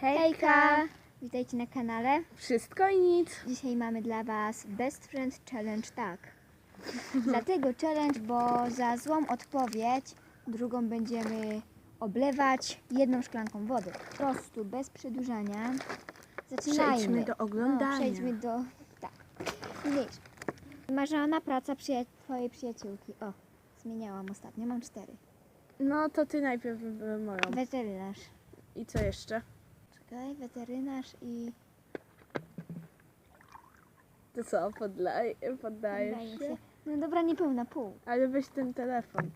Hejka! Witajcie na kanale. Wszystko i nic. Dzisiaj mamy dla Was Best Friend Challenge tak. Dlatego challenge, bo za złą odpowiedź drugą będziemy oblewać jedną szklanką wody. Po prostu, bez przedłużania. Zaczynajmy. Przejdźmy do oglądania. No, przejdźmy do... tak. Mniejsz. Marzona praca przyja- Twojej przyjaciółki. O, zmieniałam ostatnio. Mam cztery. No to ty najpierw y, moją. Weterynarz. I co jeszcze? Czekaj, weterynarz i... To co, poddaj, poddajesz się? się. No dobra, niepełna pół. Ale weź ten telefon.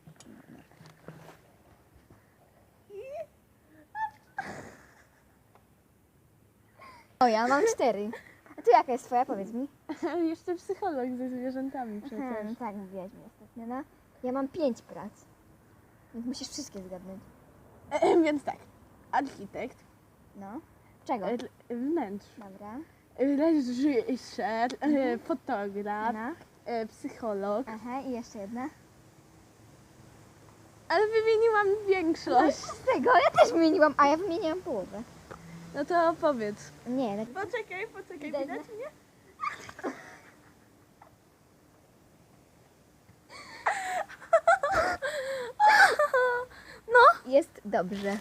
O, ja mam cztery. A tu jaka jest twoja? Powiedz mi. jeszcze psycholog ze zwierzętami przecież. no tak, mówiłaś mi ostatnio, no. Ja mam pięć prac. Więc musisz wszystkie zgadnąć. Więc tak. Architekt, No. Czego? r- wnętrz, Dobra. reżyser, y, fotograf, No. y, psycholog. Aha, i jeszcze jedna. Ale wymieniłam większość. Z tego ja też wymieniłam, a ja wymieniłam połowę. No to opowiedz. Nie, tak Poczekaj, poczekaj, Widać, widać mnie? No, jest dobrze.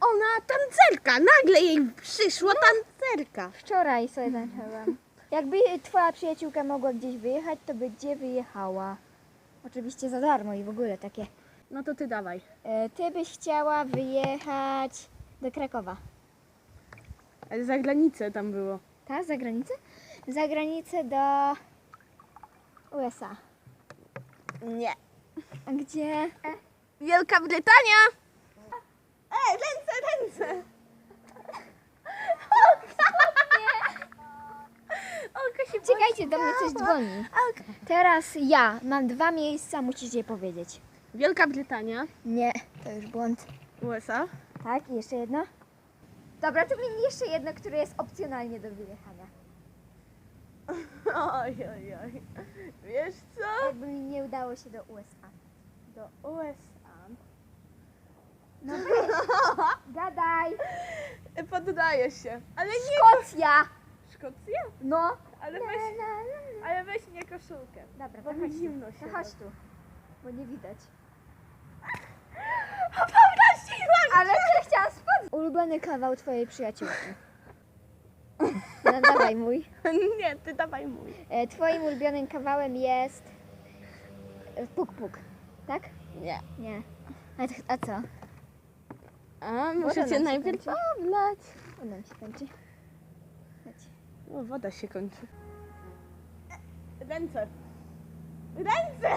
Ona tancerka, nagle jej przyszła tancerka. Wczoraj sobie zaczęłam. Jakby twoja przyjaciółka mogła gdzieś wyjechać, to by gdzie wyjechała? Oczywiście za darmo i w ogóle takie. No to ty dawaj. E, Ty byś chciała wyjechać do Krakowa. Ale za granicę tam było. Tak, za granicę? Za granicę do USA. Nie. A gdzie? Wielka Brytania! Ej, ręce, ręce! Olka się Czekajcie, do mnie coś dzwoni. Teraz ja mam dwa miejsca, musicie powiedzieć. Wielka Brytania, Nie, to już błąd. USA. Tak, i jeszcze jedno? Dobra, to mi jeszcze jedno, które jest opcjonalnie do wyjechania. Oj, oj, oj. Wiesz co? Jakby mi nie udało się do USA. Do USA. No gadaj. Poddaję się. Ale nie Szkocja! Szkocja? No. Ale weź, la, la, la. ale weź nie koszulkę. Dobra, Bo to mi chodź tu. zimno się To chodź tu, bo nie widać. Ale ty chciałam spodnie. Ulubiony kawał twojej przyjaciółki. No dawaj mój. Nie, ty dawaj mój. E, Twoim ulubionym kawałem jest e, puk puk, tak? Nie. Nie. A, a co? A, Woda muszę nam cię się najpierw kończy. oblać. Mi się kończy. Chodź. O, woda się kończy. Ręce. Ręce!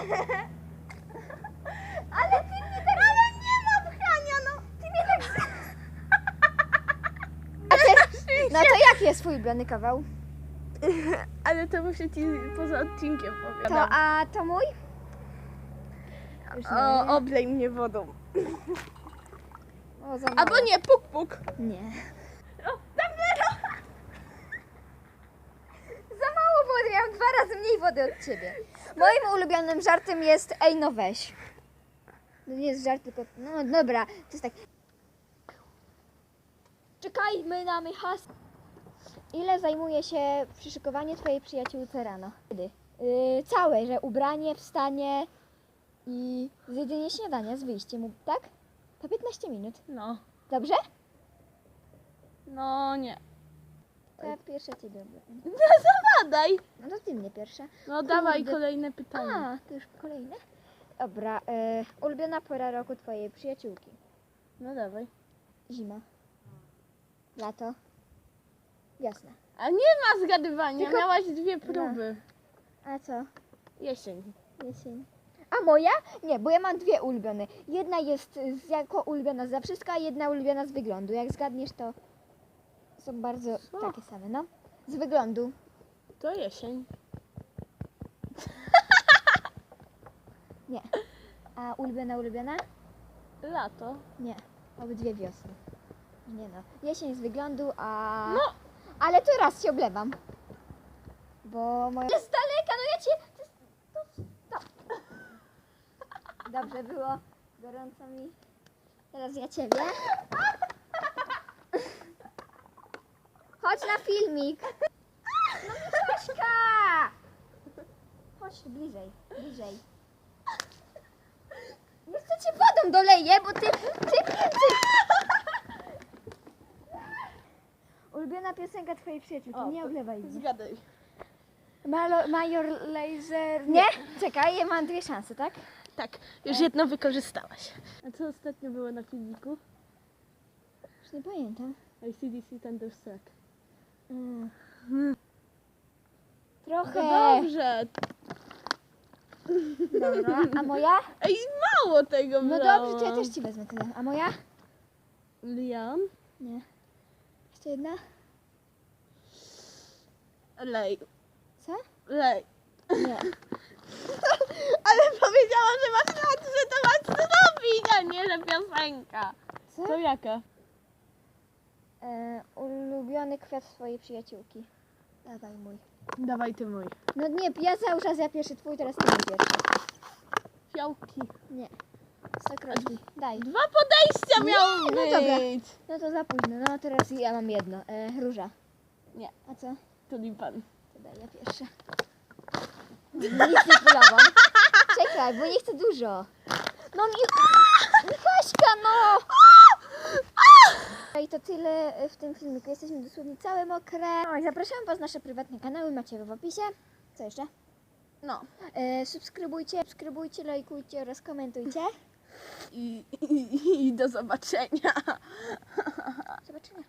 Ale ty mnie tak... Ale nie ma pchania, no! Ty mnie tak... A ty... No to jaki jest twój ulubiony kawał? Ale to muszę ci poza odcinkiem To, powiedzieć. a to mój? Już nie O, wiem. oblej mnie wodą. O, za mało. Albo nie, puk puk. Nie. O, dobrze. Za mało wody, miałam dwa razy mniej wody od ciebie. Moim ulubionym żartem jest ej no weź. To nie jest żart, tylko... No dobra, to jest tak... Czekajmy na Michas. Ile zajmuje się przyszykowanie twojej przyjaciółce rano? Kiedy? Yy, całe, że ubranie, wstanie i zjedzenie śniadania z wyjściem, tak? To 15 minut. No. Dobrze? No nie. To ja pierwsza ciebie obronię. No zawadaj. No to ty mnie pierwsza. No dawaj kolejne pytanie. A, to już kolejne? Dobra, e, ulubiona pora roku twojej przyjaciółki. No dawaj. Zima. Lato. Wiosna. A nie ma zgadywania, Tylko- miałaś dwie próby. A co? Jesień. Jesień. A moja? Nie, bo ja mam dwie ulubione. Jedna jest z, jako ulubiona za wszystko, a jedna ulubiona z wyglądu. Jak zgadniesz, to są bardzo Co? takie same, no. Z wyglądu. To jesień. Nie. A ulubiona, ulubiona? Lato. Nie. Obydwie wiosny. Nie no. Jesień z wyglądu, a... No. Ale tu raz się oblewam. Bo moja... Jest daleka, no ja cię... To, to, to. Dobrze było. Gorąco mi. Teraz ja ciebie. Chodź na filmik. No Michaśka! Chodź bliżej, bliżej. Chcę cię wodą doleję, bo ty, ty, ty. Ulubiona piosenka twojej przyjaciółki, O, nie to- oblewaj mnie. Zgadaj. Malo, Major Laser... Nie? Czekaj, ja mam dwie szanse, tak? Tak, już jedno wykorzystałaś. A co ostatnio było na filmiku? Już nie pamiętam. ICDC Thunderstruck. Mm. Trochę. No dobrze. Dobra, a moja? Ej, mało tego No brałam. dobrze, to ja też ci wezmę tyle. A moja? Liam? Nie. Jeszcze jedna? Lej. Co? Lej. Nie. Ale powiedziałam, że masz rację, że to masz zrobić, a nie, że piosenka. Co? To jaka? E, ulubiony kwiat swojej przyjaciółki. Dawaj mój. Dawaj ty mój. No nie, ja cały czas ja pierwszy twój, teraz ty mój pierwszy. Fiałki. Nie. Stokrotki. Daj. Dwa podejścia Nie, miały no dobra. być. No to za późno. No teraz ja mam jedno. E, róża. Nie. A co? Tulipan. To daj ja pierwsze. Nic nie pulową. Czekaj, bo nie chcę dużo. No mi... Michaśka, no! I to tyle w tym filmiku. Jesteśmy dosłownie całe mokre. No i zapraszam Was na nasze prywatne kanały, macie w opisie. Co jeszcze? No. E, subskrybujcie, subskrybujcie, lajkujcie oraz komentujcie. I, i, i do zobaczenia. Zobaczymy.